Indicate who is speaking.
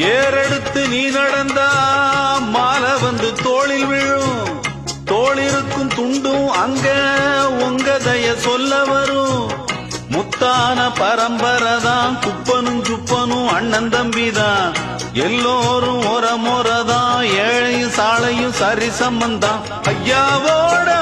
Speaker 1: ஏறெடுத்து நீ நடந்தா மாலை வந்து தோளில் விழும். தோளிருக்கும் துண்டும் அங்க உங்க தய சொல்ல வரும். முத்தான பரம்பரை தான் குப்பனும் சுப்பனும் அண்ணன் தம்பி தான். எல்லோரும் ஒரு தான் ஏழையும் சாலையும் சரி சம்பந்தான் ஐயாவோட